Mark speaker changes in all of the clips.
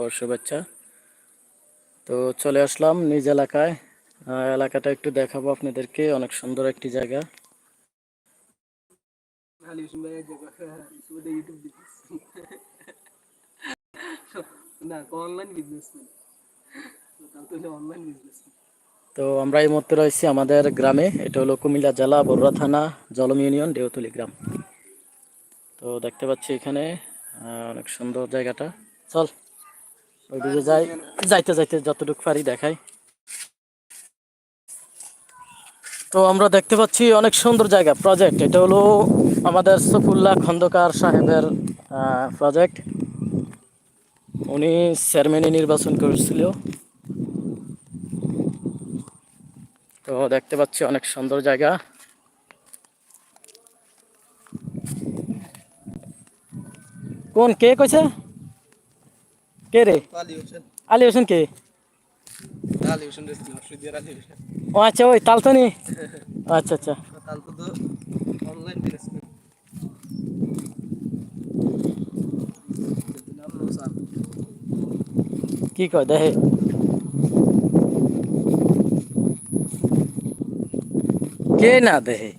Speaker 1: ও শুভেচ্ছা। তো চলে আসলাম নিজ এলাকায়। এলাকাটা একটু দেখাবো আপনাদেরকে অনেক সুন্দর একটি জায়গা।
Speaker 2: তো
Speaker 1: আমরা এই মুহূর্তে রয়েছি আমাদের গ্রামে। এটা হলো কুমিল্লা জেলা বরুড়া থানা জলম ইউনিয়ন দেওতলি গ্রাম। তো দেখতে পাচ্ছি এখানে অনেক সুন্দর জায়গাটা। চল। ওইদিকে যাই। যাইতে যাইতে যতটুকু পারি দেখাই। তো আমরা দেখতে পাচ্ছি অনেক সুন্দর জায়গা প্রজেক্ট এটা হলো আমাদের সফুল্লাহ খন্দকার সাহেবের প্রজেক্ট উনি চেয়ারম্যানে নির্বাচন করেছিল। তো দেখতে পাচ্ছি অনেক সুন্দর জায়গা। কোন, কে কইছে? কে রে
Speaker 2: আলী হোসেন
Speaker 1: আলী হোসেন কে
Speaker 2: আলী হোসেন সুদিয়ার আলী হোসেন
Speaker 1: ও আচ্ছা ওই তালতনি? আচ্ছা আচ্ছা।
Speaker 2: তাহলে তো অনলাইন বিজনেস নাম নৌসাদ
Speaker 1: কি কয় দেখে। কে না দেহে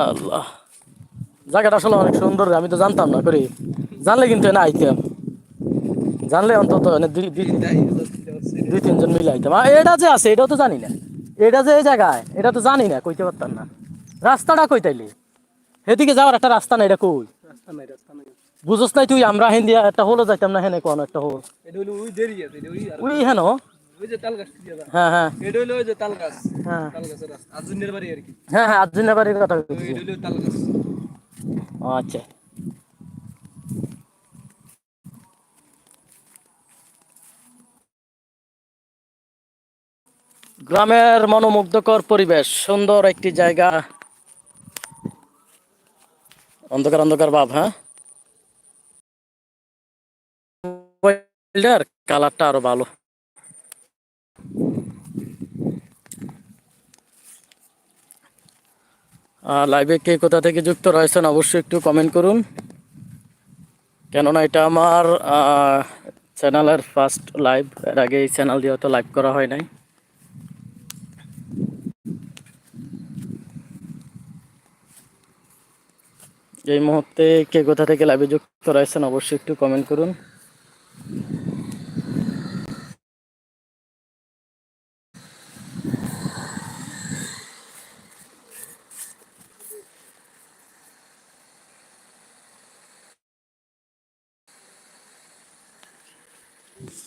Speaker 1: আল্লাহ। জায়গাটা আসলে অনেক সুন্দর আমি তো জানতাম না করি। জানলে কিন্তু এনে আইতাম। জানলে অন্তত এনে দুই তিনজন মিলে আইতাম। আর এটা যে আছে এটাও তো জানি না। এটা যে এই জায়গায় এটা তো জানি না কইতে পারতাম না। রাস্তাটা কই তাইলে? সেদিকে যাওয়ার একটা রাস্তা না এটা কই?
Speaker 2: রাস্তা নাই রাস্তা নাই।
Speaker 1: বুঝোস নাই তুই আমরা হেন দিয়া একটা হলো যাইতাম না হেনে কোন একটা হল।
Speaker 2: ওই
Speaker 1: হেন?
Speaker 2: ওই যে তাল গাছ
Speaker 1: হ্যাঁ হ্যাঁ।
Speaker 2: এটা হলো ওই যে তাল গাছ।
Speaker 1: হ্যাঁ।
Speaker 2: তাল গাছের রাস্তা। আজুনের বাড়ি আর কি।
Speaker 1: হ্যাঁ হ্যাঁ আর্জুন বাড়ির কথা
Speaker 2: তো এটা হলো তাল গাছ।
Speaker 1: আচ্ছা। গ্রামের মনোমুগ্ধকর পরিবেশ সুন্দর একটি জায়গা। অন্ধকার অন্ধকার ভাব হ্যাঁ? কালারটা আরও ভালো। লাইভে কে কোথা থেকে যুক্ত রয়েছেন অবশ্যই একটু কমেন্ট করুন। কেননা এটা আমার চ্যানেলের ফার্স্ট লাইভ এর আগে এই চ্যানেল দিয়ে হয়তো লাইভ করা হয় নাই। এই মুহূর্তে কে কোথা থেকে লাইভে যুক্ত রয়েছেন অবশ্যই একটু কমেন্ট করুন।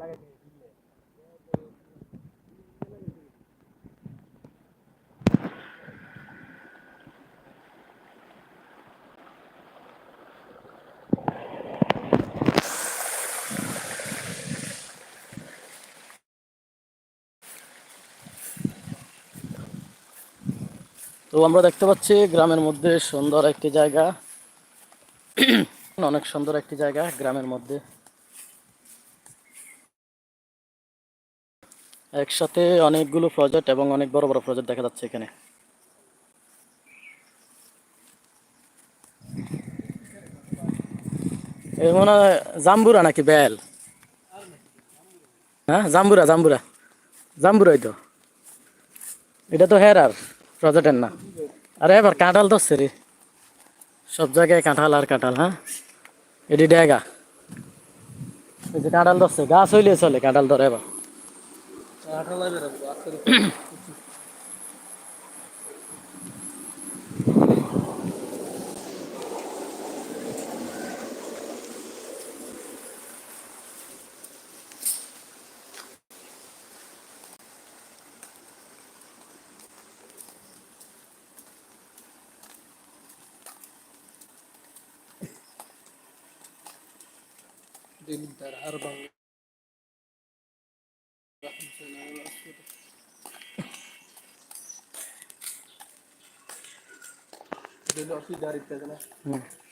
Speaker 1: তো আমরা দেখতে পাচ্ছি গ্রামের মধ্যে সুন্দর একটি জায়গা। অনেক সুন্দর একটি জায়গা গ্রামের মধ্যে। একসাথে অনেকগুলো প্রজেক্ট এবং অনেক বড় বড় প্রজেক্ট দেখা যাচ্ছে এখানে। জাম্বুরা নাকি বেল? হ্যাঁ জাম্বুরা জাম্বুরা। জাম্বুরাই তো। এটা তো হের আর প্রজেক্টের না। আরে এবার কাঁঠাল ধরছে রে। সব জায়গায় কাঁঠাল আর কাঁঠাল হ্যাঁ? এটি ডেগা। এই যে কাঁঠাল ধরছে, গাছ হইলে চলে কাঁঠাল ধরে এবার।
Speaker 2: Tarlalara bu aktarı. Demin darhar banget. Bangla